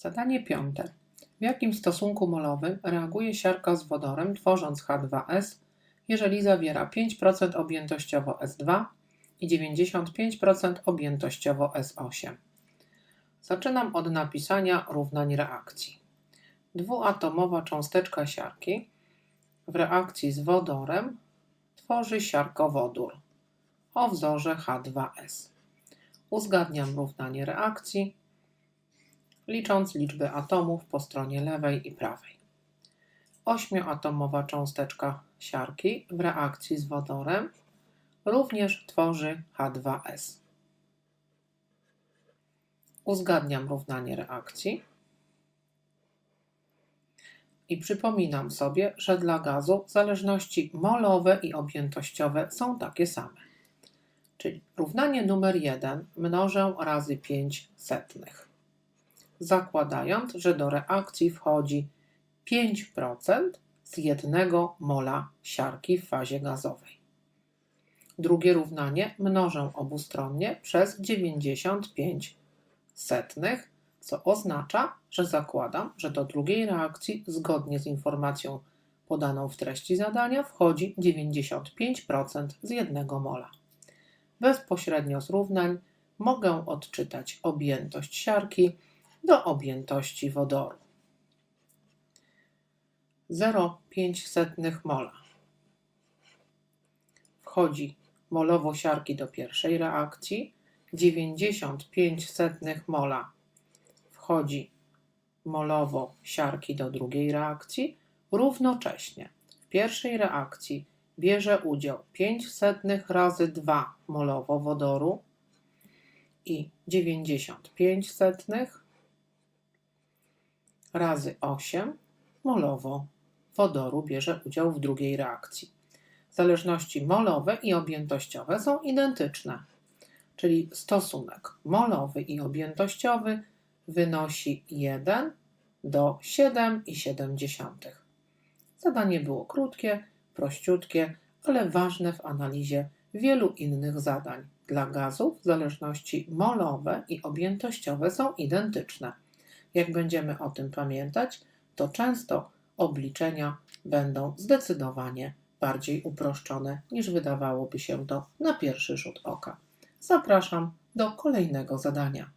Zadanie piąte. W jakim stosunku molowym reaguje siarka z wodorem tworząc H2S, jeżeli zawiera 5% objętościowo S2 i 95% objętościowo S8? Zaczynam od napisania równań reakcji. Dwuatomowa cząsteczka siarki w reakcji z wodorem tworzy siarkowodór o wzorze H2S. Uzgadniam równanie reakcji licząc liczby atomów po stronie lewej i prawej. Ośmioatomowa cząsteczka siarki w reakcji z wodorem również tworzy H2S. Uzgadniam równanie reakcji i przypominam sobie, że dla gazu zależności molowe i objętościowe są takie same. Czyli równanie numer 1 mnożę razy 5 setnych zakładając, że do reakcji wchodzi 5% z jednego mola siarki w fazie gazowej. Drugie równanie mnożę obustronnie przez 95 setnych, co oznacza, że zakładam, że do drugiej reakcji zgodnie z informacją podaną w treści zadania wchodzi 95% z jednego mola. Bezpośrednio z równań mogę odczytać objętość siarki do objętości wodoru. 0,05 mola wchodzi molowo siarki do pierwszej reakcji, 95 mola wchodzi molowo siarki do drugiej reakcji. Równocześnie w pierwszej reakcji bierze udział 5 setnych razy 2 molowo wodoru i 95 setnych razy 8 molowo wodoru bierze udział w drugiej reakcji. Zależności molowe i objętościowe są identyczne, czyli stosunek molowy i objętościowy wynosi 1 do 7,7. Zadanie było krótkie, prościutkie, ale ważne w analizie wielu innych zadań. Dla gazów zależności molowe i objętościowe są identyczne. Jak będziemy o tym pamiętać, to często obliczenia będą zdecydowanie bardziej uproszczone niż wydawałoby się to na pierwszy rzut oka. Zapraszam do kolejnego zadania.